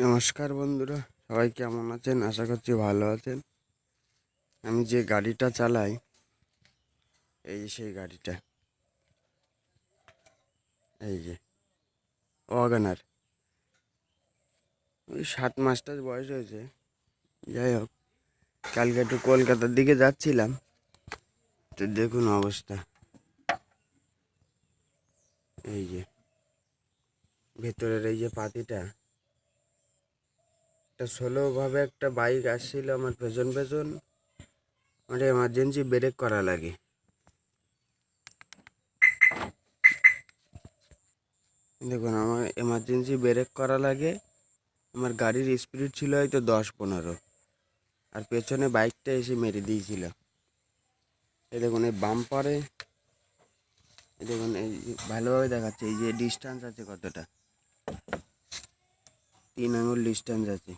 নমস্কার বন্ধুরা, সবাই কেমন আছেন? আশা করছি ভালো আছেন। আমি যে গাড়িটা চালাই, এই সেই গাড়িটা। এই যে, ওয়াগানার। ওই সাত মাসটার বয়স হয়েছে। যাই হোক, কালকে একটু কলকাতার দিকে যাচ্ছিলাম। তো দেখুন অবস্থা। এই যে, ভেতরের এই যে পাতিটা একটা স্লোভাবে একটা বাইক আসছিল আমার পেছন পেছন। মানে এমার্জেন্সি ব্রেক করা লাগে। দেখুন, আমার এমার্জেন্সি ব্রেক করা লাগে। আমার গাড়ির স্পিড ছিল হয়তো দশ পনেরো। আর পেছনে বাইকটা এসে মেরে দিয়েছিল। এই দেখুন, এই বাম্পারে দেখুন, এই ভালোভাবে দেখাচ্ছে, এই যে ডিস্টেন্স আছে কতটা। তিন আঙুল ডিস্টেন্স আছে।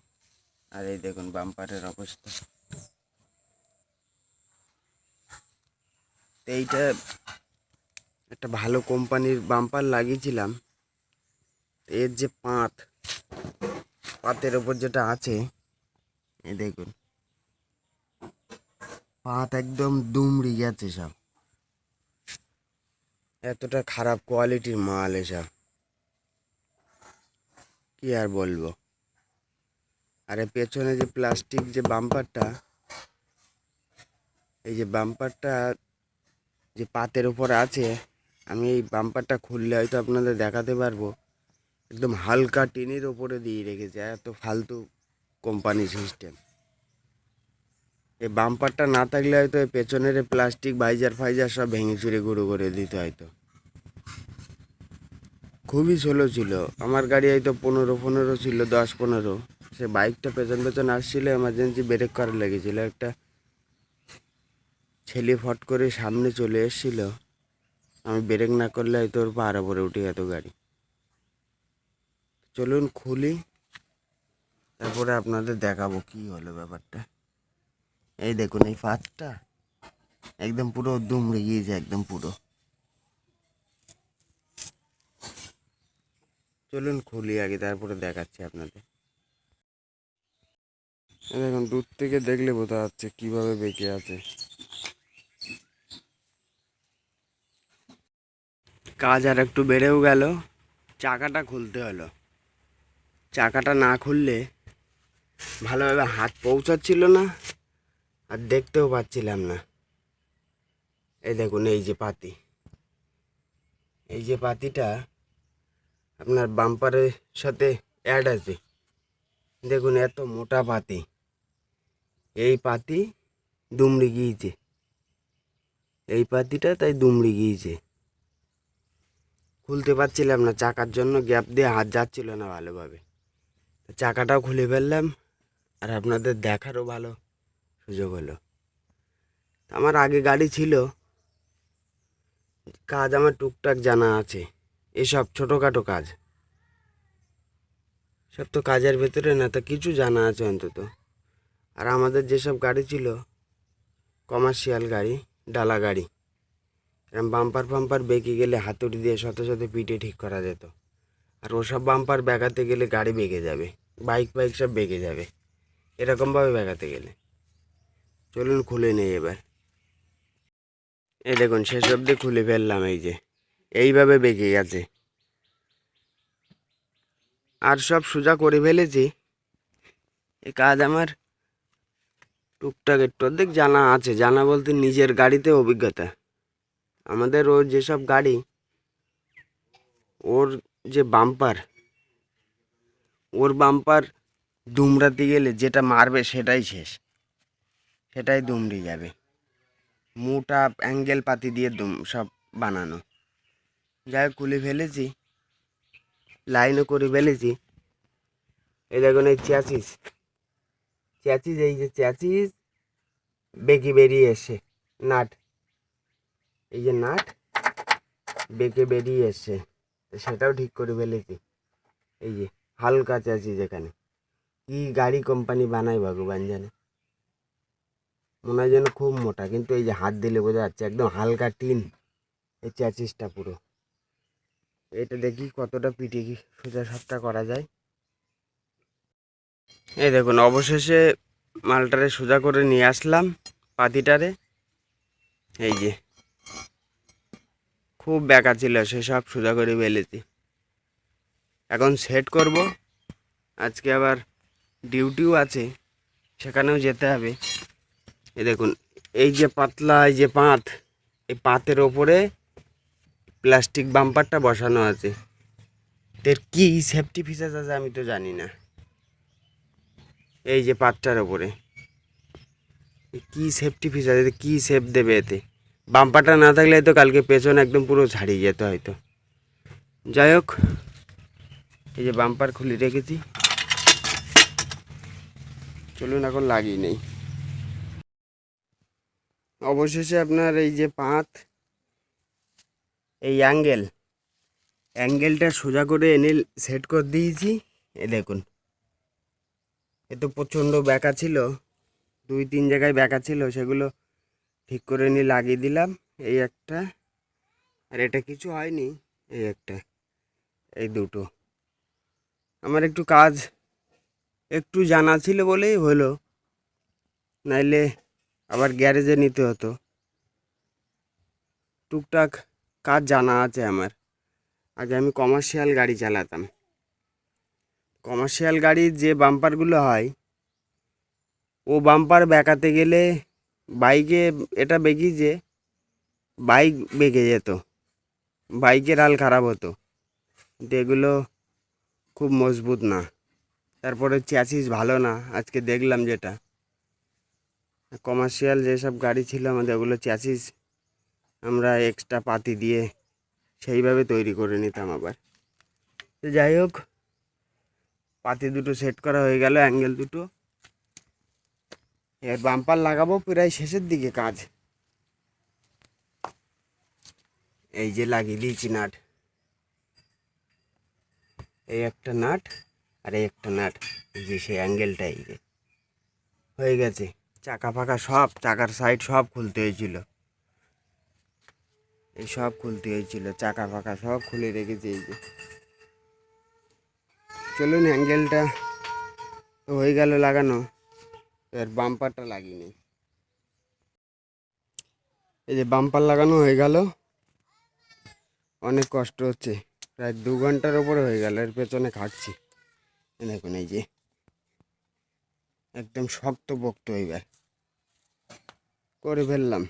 আর এই দেখুন বাম্পারের অবস্থা। এইটা একটা ভালো কোম্পানির বাম্পার লাগিয়েছিলাম। এর যে পাত, পাতের ওপর যেটা আছে এই দেখুন। পাত একদম দুমড়ি গেছে সব। এতটা খারাপ কোয়ালিটির মাল এসব। কি আর বলব? আরে পেছনে যে প্লাস্টিক যে বাম্পারটা এই যে বাম্পারটা যে পাতের উপর আছে, আমি এই বাম্পারটা খুললে হয়তো আপনাদের দেখাতে পারব। একদম হালকা টিনের ওপরে দিয়ে রেখেছে এত ফালতু কোম্পানি সিস্টেম এই বাম্পারটা না থাকলে হয়তো পেছনের প্লাস্টিক ভাইজার ফাইজার সব ভেঙে চুরে গুঁড়ো করে দিতে হয়তো। খুবই স্লো ছিল। আমার গাড়ি হয়তো পনেরো পনেরো ছিল, দশ, পনেরো। সে বাইকটা পেছন পেছন আসছিল এমার্জেন্সি ব্রেক করা লেগেছিল। একটা ছেলে ফট করে সামনে চলে এসেছিল। আমি ব্রেক না করলে হয়তো ওর পাহাড়া পরে উঠে যেত গাড়ি। চলুন খুলি। তারপরে আপনাদের দেখাবো কি হলো ব্যাপারটা। এই দেখুন, এই পাতটা একদম পুরো দুমড়ে গিয়েছে, একদম পুরো। চলুন খুলি আগে, তারপরে দেখাচ্ছি আপনাদের। দেখুন, দূর থেকে দেখলে বোঝা যাচ্ছে কীভাবে বেঁকে আছে। কাজ আর একটু বেড়েও গেল, চাকাটা খুলতে হলো। চাকাটা না খুললে ভালোভাবে হাত পৌঁছাচ্ছিল না, আর দেখতেও পাচ্ছিলাম না। এই দেখুন, এই যে পাতি। এই যে পাতিটা আপনার বাম্পারের সাথে অ্যাড আছে। দেখুন, এত মোটা পাতি। এই পাতি দুমড়ে গিয়েছে। এই পাতিটা তাই দুমড়ে গিয়েছে। খুলতে পারছিলাম না, চাকার জন্য গ্যাপ দিয়ে হাত যাচ্ছিল না ভালোভাবে। চাকাটাও খুলে ফেললাম, আর আপনাদের দেখারও ভালো সুযোগ হলো। আমার আগে গাড়ি ছিল, কাজ আমার টুকটাক জানা আছে। এসব ছোটোখাটো কাজ। সব তো কাজের ভেতরে না, তা কিছু জানা আছে অন্তত। আর আমাদের যেসব গাড়ি ছিল কমার্শিয়াল গাড়ি, ডালা গাড়ি এরকম বাম্পার ফাম্পার বেঁকে গেলে হাতুড়ি দিয়ে শত শত পিঠে ঠিক করা যেত। আর ওসব বাম্পার বেঁকাতে গেলে গাড়ি বেঁকে যাবে বাইক বাইক সব বেঁকে যাবে, এরকমভাবে বেঁকাতে গেলে। চলুন খুলে নেই এবার। এই দেখুন, শেষ অবধি খুলে ফেললাম এই যে। এইভাবে বেঁকে গেছে। আর সব সোজা করে ফেলেছি। এ কাজ আমার টুকটাক একটু অর্ধেক জানা আছে। জানা বলতে নিজের গাড়িতে অভিজ্ঞতা। আমাদের ওর যেসব গাড়ি, ওর যে বাম্পার, ওর বাম্পার দুমড়াতে গেলে যেটা মারবে সেটাই শেষ। সেটাই দুমড়ে যাবে। মোটা অ্যাঙ্গেল পাতি দিয়ে দুম সব বানানো। যাই খুলে ফেলেছি। লাইনও করে ফেলেছি। এই দেখুন, এই চ্যাচিস। চ্যাচিস, এই যে চ্যাচিস, বেঁকে বেরিয়ে এসে, নাট। এই যে নাট, বেঁকে বেরিয়ে এসছে সেটাও ঠিক করে ফেলেছি। এই যে হালকা চ্যাচিস এখানে। কি গাড়ি কোম্পানি বানায় ভগবান জানে। মনে হয় যেন খুব মোটা, কিন্তু এই যে হাত দিলে বোঝা যাচ্ছে, একদম হালকা টিন। এই চ্যাচিসটা পুরো। এটা দেখি কতটা পিঠে সোজা সাপটা করা যায়। এই দেখুন, অবশেষে মালটারে সোজা করে নিয়ে আসলাম পাতিটারে। এই যে, খুব বেকা ছিল সেসব সোজা করে বেলেছি। এখন সেট করব। আজকে আবার ডিউটিও আছে, সেখানেও যেতে হবে। এই দেখুন, এই যে পাতলা, এই যে পাত, এই পাতের ওপরে প্লাস্টিক বাম্পারটা বসানো আছে। এর কি সেফটি ফিচার্স আছে আমি তো জানি না। এই যে পাতটার ওপরে কি সেফটি ফিচার এতে কি সেফ দেবে এতে? বাম্পারটা না থাকলে তো কালকে পেছন একদম পুরো ছাড়িয়ে যেত হয়তো। যাই হোক, এই যে বাম্পার খুলে রেখেছি। চলুন এখন লাগিয়ে নেই। অবশেষে আপনার এই যে পাত এই অ্যাঙ্গেল। অ্যাঙ্গেলটা সোজা করে এনে সেট করে দিয়েছি। এ দেখুন। এ তো প্রচণ্ড ব্যাকা ছিল। দুই, তিন জায়গায় ব্যাকা ছিল, সেগুলো ঠিক করে নিয়ে লাগিয়ে দিলাম। এই একটা। আর এটা কিছু হয়নি। এই একটা। এই দুটো। আমার একটু কাজ একটু জানা ছিল বলেই হলো। নাইলে আবার গ্যারেজে নিতে হতো। টুকটাক কাজ জানা আছে আমার? আগে আমি কমার্শিয়াল গাড়ি চালাতাম। কমার্শিয়াল গাড়ির যে বাম্পারগুলো হয়, ও বাম্পার বেঁকাতে গেলে বাইকে, এটা বেঁকি যে বাইক বেঁকে যেত। বাইকের হাল খারাপ হতো। কিন্তু এগুলো খুব মজবুত না। তারপরে চ্যাসিস ভালো না, আজকে দেখলাম যেটা। কমার্শিয়াল যেসব গাড়ি ছিল আমাদের, ওগুলো চ্যাসিস আমরা এক্সট্রা পাতি দিয়ে সেইভাবে তৈরি করে নিতাম আবার। তো যাই হোক, পাতি দুটো সেট করা হয়ে গেল অ্যাঙ্গেল দুটো। এর বাম্পার লাগাবো প্রায় শেষের দিকে কাজ। এই যে লাগিয়ে দিয়েছি নাট। এই একটা নাট আর এই একটা নাট, এই যে সেই অ্যাঙ্গেলটা এই যে হয়ে গেছে। চাকা ফাকা সব, চাকার সাইড সব খুলতে হয়েছিল। এই সব খুলতে হয়েছিল, চাকা ফাকা সব খুলে রেখেছি এই যে। চলুন হ্যান্ডেলটা তো হয়ে গেল লাগানো এর বাম্পারটা লাগিয়ে নেই। এই যে বাম্পার লাগানো হয়ে গেল, অনেক কষ্ট হচ্ছে, প্রায় দু ঘণ্টার ওপরে হয়ে গেল, এর পেছনে খাটছি। দেখুন এই যে, একদম শক্ত পোক্ত এইবার করে ফেললাম।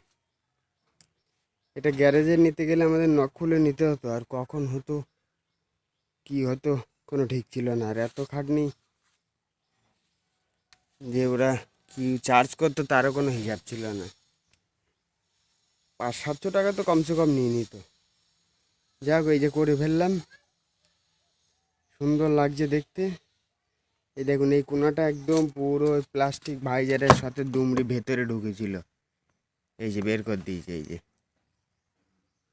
এটা গ্যারেজে নিতে গেলে আমাদের নখ খুলে নিতে হতো, আর কখন হতো, কি হতো, কোনো ঠিক ছিল না। আর এত খাটনি যে ওরা কি চার্জ করতো, তারও কোনো হিসাব ছিল না। পাঁচ, সাতশো টাকা তো কমসে কম নিয়ে নিত। যাক, এই যে করে ফেললাম। সুন্দর লাগছে দেখতে। এই দেখুন, এই কোনাটা একদম পুরো প্লাস্টিক ভাইজারের সাথে দুমড়ি ভেতরে ঢুকেছিল। এই যে বের করে দিয়েছে, এই যে।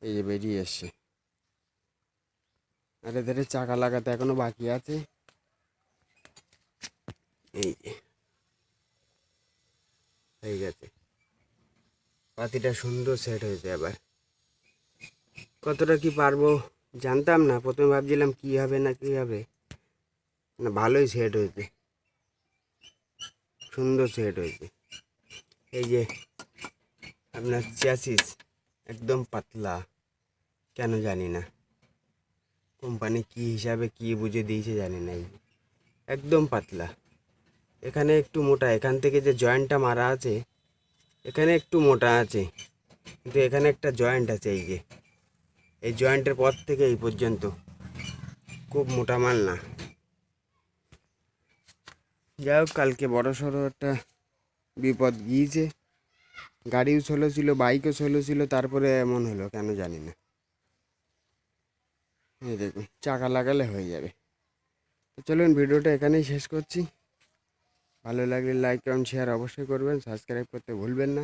এই যে বেরিয়ে এসছে। আর এদের চাকা লাগাতে এখনও বাকি আছে। এই যে। হয়ে গেছে। পাতিটা সুন্দর সেট হয়েছে আবার। কতটা কি পারব জানতাম না। প্রথমে ভাবছিলাম কি হবে না কি হবে। না, ভালোই সেট হয়েছে। সুন্দর সেট হয়েছে। এই যে আপনার চ্যাসিস একদম পাতলা। কেন জানি না। কোম্পানি কি হিসাবে কি বুঝে দিয়েছে জানি না একদম পাতলা। এখানে একটু মোটা, এখান থেকে যে জয়েন্টটা মারা আছে, এখানে একটু মোটা আছে, কিন্তু এখানে একটা জয়েন্ট আছে এই যে। এই জয়েন্টের পর থেকে এই পর্যন্ত। খুব মোটা মাল না। যাই হোক, কালকে বড় সড়ো একটা বিপদ গিয়েছে। গাড়িও ছোলো ছিল, বাইকও ছোলো ছিল, তারপরে এমন হলো, কেন জানি না। এই দেখুন চাকা লাগালে হয়ে যাবে। তো চলুন ভিডিওটা এখানেই শেষ করছি। ভালো লাগলে লাইক কমেন্ট শেয়ার অবশ্যই করবেন। সাবস্ক্রাইব করতে ভুলবেন না।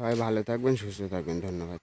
সবাই ভালো থাকবেন, সুস্থ থাকবেন। ধন্যবাদ।